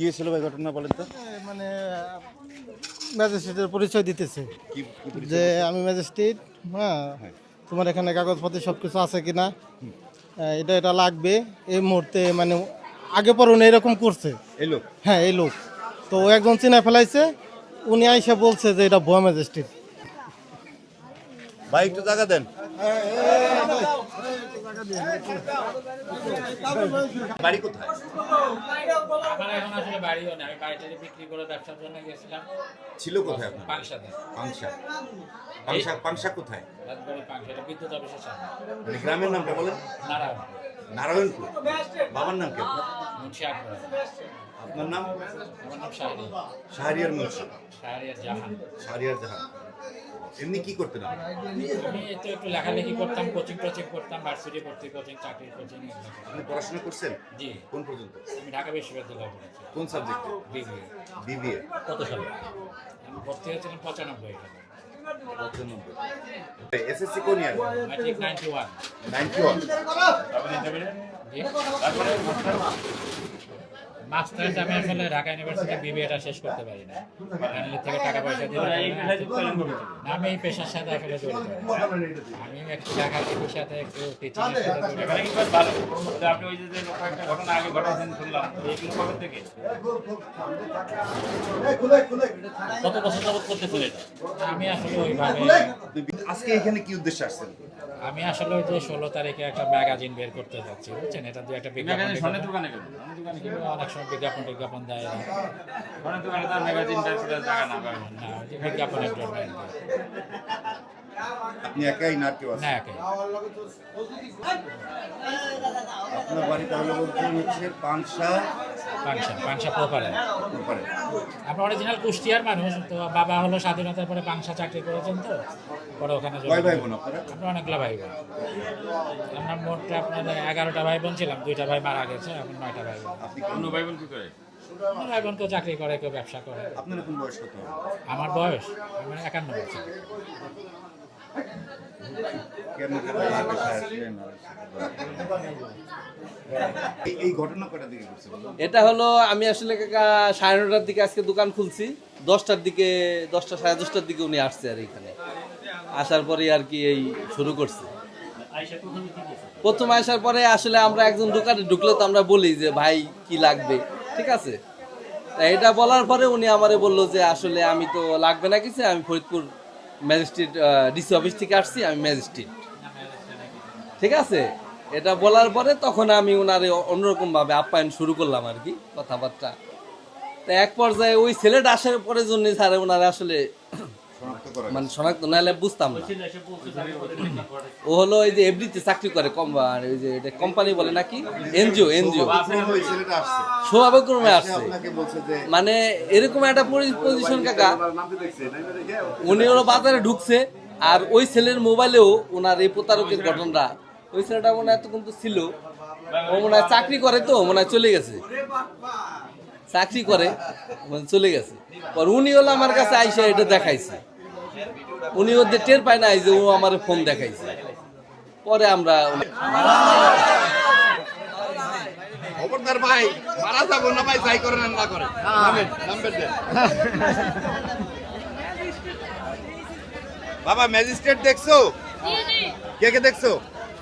কি হয়েছিল ভাই ঘটনা বলেন তো মানে ম্যাজিস্ট্রেটের পরিচয় দিতেছে কি কি? যে আমি ম্যাজিস্ট্রেট হ্যাঁ হ্যাঁ। তোমার এখানে কাগজপত্র সব কিছু আছে কিনা হ্যাঁ, এটা এটা লাগবে এই মুহূর্তে মানে আগে পরে উনি এরকম করছে এই লোক হ্যাঁ এই লোক তো একজন চিনা ফেলাইছে উনি আইসা বলছে যে এটা ভুয়া ম্যাজিস্ট্রেট ভাই একটু জায়গা দেন বাড়ি কোথায়? আমার এখন আসলে বাড়িও নেই। আমি বাড়িটা বিক্রি করে ব্যবসার জন্য গেছিলাম ছিল কোথায় আপনার? পাংশাতে। পাংশা। পাংশা পাংশা কোথায়? রাজবাড়ি পাংশাটা বিদ্যুৎ অফিসের সামনে। মানে গ্রামের নামটা বলেন। নারায়ণ নারায়ণপুর। বাবার নাম কি আপনার? মুন্সি আকবর আপনার নাম? আমার নাম শাহরি। শাহরিয়ার মুন্সি। শাহরিয়ার জাহান। শাহরিয়ার জাহান। এমনি কি করতেন আপনি? আমি তো একটু লেখালেখি করতাম কোচিং টোচিং করতাম ভার্সিটি ভর্তি কোচিং চাকরির কোচিং আপনি পড়াশোনা করছেন? জি। কোন পর্যন্ত? আমি ঢাকা বিশ্ববিদ্যালয়ে পড়েছি। কোন সাবজেক্টে বিবিএ বিবিএ কত সালে? আমি ভর্তি হয়েছিলাম পঁচানব্বই সালে। এসএসসি কোন ইয়ার ম্যাট্রিক ওয়ান মাস্টার্স আমি আসলে ঢাকা ইউনিভার্সিটি বিবিএটা শেষ করতে পারি না। ফ্যামিলি থেকে টাকা পয়সা দিয়ে আমি এই পেশার সাথে আসলে জড়িত। আমি একটু লেখালেখির সাথে একটু টিচিং এর সাথে জড়িত। আপনি ওই যে যে একটা ঘটনা আগে ঘটাচ্ছেন শুনলাম। থেকে? কত বছর যাবত আমি আসলে ওইভাবে আজকে এখানে কি উদ্দেশ্যে আসছেন? আমি আসলে ওই যে ষোলো তারিখে একটা ম্যাগাজিন বের করতে যাচ্ছি বুঝছেন? এটা দু একটা বিজ্ঞাপন দোকানে অনেক সময় বিজ্ঞাপন টিজ্ঞাপন দেয়। স্বর্ণের দোকানে তার ম্যাগাজিন না না বিজ্ঞাপনের জন্য আপনি একাই না আর কেউ আছেন? না একে আপনার বাড়ি তাহলে বলছেন হচ্ছে পাংশা পাংশা পাংশা প্রপারে আমরা অরিজিনাল কুষ্টিয়ার মানুষ তো বাবা হলো স্বাধীনতার পরে পাংশা চাকরি করেছেন তো। পরে ওখানে কয় ভাই বোন। আপনারা আমরা অনেকগুলো ভাই বোন। আমরা মোট আপনাদের এগারোটা ভাই বোন ছিলাম দুইটা ভাই মারা গেছে এখন নয়টা ভাই বোন। আপনি অন্য ভাই বোন কি করে? আমার ভাই বোন কেউ চাকরি করে কেউ ব্যবসা করে। আপনার এখন বয়স কত? আমার বয়স আমার একান্ন বছর। এটা হলো, আমি আসলে কাকা সাড়ে নটার দিকে আজকে দোকান খুলছি। দশটার দিকে, দশটা সাড়ে দশটার দিকে উনি আসছে আর এখানে। আসার পরে আর কি এই শুরু করছে। প্রথম আসার পরে আসলে আমরা একজন দোকানে ঢুকলে তো আমরা বলি যে, ভাই, কি লাগবে? ঠিক আছে? এটা বলার পরে উনি আমারে বলল যে, আসলে আমি তো লাগবে না কিছু, আমি ফরিদপুর ম্যাজিস্ট্রেট ডিসি অফিস থেকে আসছি, আমি ম্যাজিস্ট্রেট। ঠিক আছে? এটা বলার পরে তখন আমি ওনারে অন্যরকমভাবে আপ্যায়ন শুরু করলাম আর কি, কথাবার্তা। তা এক পর্যায়ে ওই ছেলেটা আসার পরে জন্য স্যার ওনারা আসলে করা মানে শনাক্ত না হলে বুঝতাম না। ও হলো ওই যে এফডিতে চাকরি করে কম আর ওই যে এটা কোম্পানি বলে নাকি? NGO NGO. সৌভাগ্যক্রমে আসছে। স্বভাবক্রমে আসছে। আপনাকে বলছে যে মানে এরকম একটা পজিশন কাকা উনি হলো বাজারে ঢুকছে আর ওই ছেলের মোবাইলেও ওনার এই প্রতারকের ঘটনাটা। ওই ছেলেটা মনে হয় এতক্ষণ তো ছিল। ও মনে হয় চাকরি করে তো মনে হয় চলে গেছে। চাকরি করে মানে চলে গেছে। পর উনি হলো আমার কাছে আইসা এটা দেখাইছে। উনি ওদের টের পায় না যে ও আমার ফোন দেখাইছে। পরে আমরা খবরদার ভাই মারা যাব না ভাই যাই করেন আর না করেন। নামেন নাম্বার দেন। বাবা ম্যাজিস্ট্রেট দেখছ? জি, জি। কে কে দেখছ?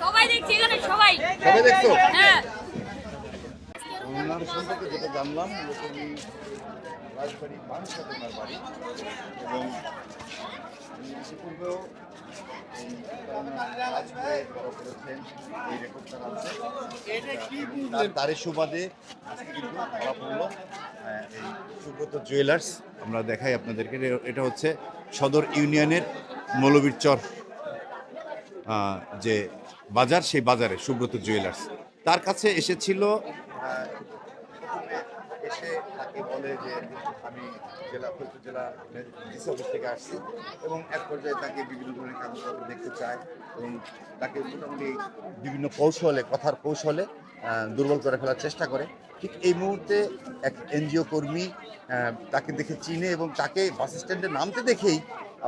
সবাই দেখছি এখানে সবাই। সবাই দেখছ? হ্যাঁ। ওনার সম্পর্কে যেটা জানলাম মূলত উনি রাজবাড়ি পানসাতে ওনার বাড়ি এবং ইতিপূর্বেও তার সুবাদে কিন্তু ধরা পড়ল এই সুব্রত জুয়েলার্স আমরা দেখাই আপনাদেরকে এটা হচ্ছে সদর ইউনিয়নের মৌলবীর চর যে বাজার সেই বাজারে সুব্রত জুয়েলার্স তার কাছে এসেছিল আহ, প্রথমে এসে তাকে বলে যে আমি জেলা, ফরিদপুর জেলা ডিসি অফিস থেকে আসছি এবং এক পর্যায়ে তাকে বিভিন্ন ধরনের কাগজপত্র দেখতে চায় এবং তাকে মোটামুটি বিভিন্ন কৌশলে, কথার কৌশলে দুর্বল করে ফেলার চেষ্টা করে। ঠিক এই মুহূর্তে এক এনজিও কর্মী তাকে দেখে চিনে এবং তাকে বাস স্ট্যান্ডে নামতে দেখেই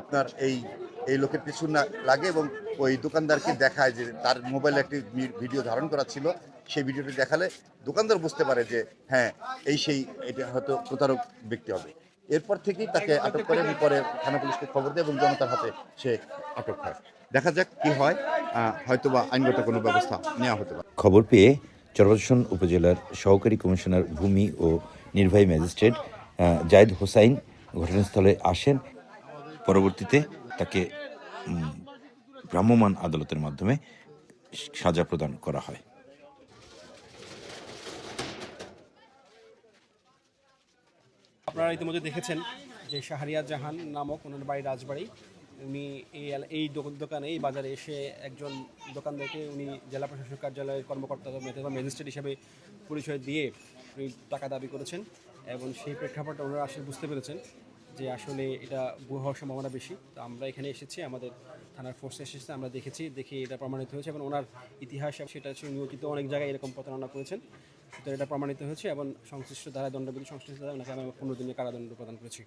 আপনার এই এই লোকের পিছু না লাগে এবং ওই দোকানদারকে দেখায় যে তার মোবাইলে একটি ভিডিও ধারণ করা ছিল। সেই ভিডিওটি দেখালে দোকানদার বুঝতে পারে যে হ্যাঁ এই সেই এটা হয়তো প্রতারক ব্যক্তি হবে। এরপর থেকেই তাকে আটক করে এবং পরে থানা পুলিশকে খবর দেয় এবং জনতার হাতে সে আটক হয়। দেখা যাক কি হয় হয়তোবা আইনগত কোনো ব্যবস্থা নেওয়া হতে পারে। খবর পেয়ে চরবর্ষণ উপজেলার সহকারী কমিশনার ভূমি ও নির্বাহী ম্যাজিস্ট্রেট জায়েদ হোসাইন ঘটনাস্থলে আসেন। পরবর্তীতে তাকে ভ্রাম্যমাণ আদালতের মাধ্যমে সাজা প্রদান করা হয়। আপনারা ইতিমধ্যে দেখেছেন যে শাহরিয়া জাহান নামক ওনার বাড়ি রাজবাড়ি, উনি এই এই দোক- দোকানে, এই বাজারে এসে একজন দোকানদারকে উনি জেলা প্রশাসক কার্যালয়ের কর্মকর্তা ম্যাজিস্ট্রেট হিসেবে পরিচয় দিয়ে উনি টাকা দাবি করেছেন এবং সেই প্রেক্ষাপটে ওনারা আসলে বুঝতে পেরেছেন যে আসলে এটা ভুয়া হওয়ার সম্ভাবনা বেশি। তো আমরা এখানে এসেছি, আমাদের থানার ফোর্স এসেছে, আমরা দেখেছি, দেখে এটা প্রমাণিত হয়েছে এবং ওনার ইতিহাস সেটা নিয়োজিত অনেক জায়গায় এরকম প্রতারণা করেছেন। সুতরাং এটা প্রমাণিত হয়েছে এবং সংশ্লিষ্ট দ্বারা দণ্ডবিধি, সংশ্লিষ্ট দ্বারা ওনাকে আমি পনেরো দিনের কারাদণ্ড প্রদান করেছি।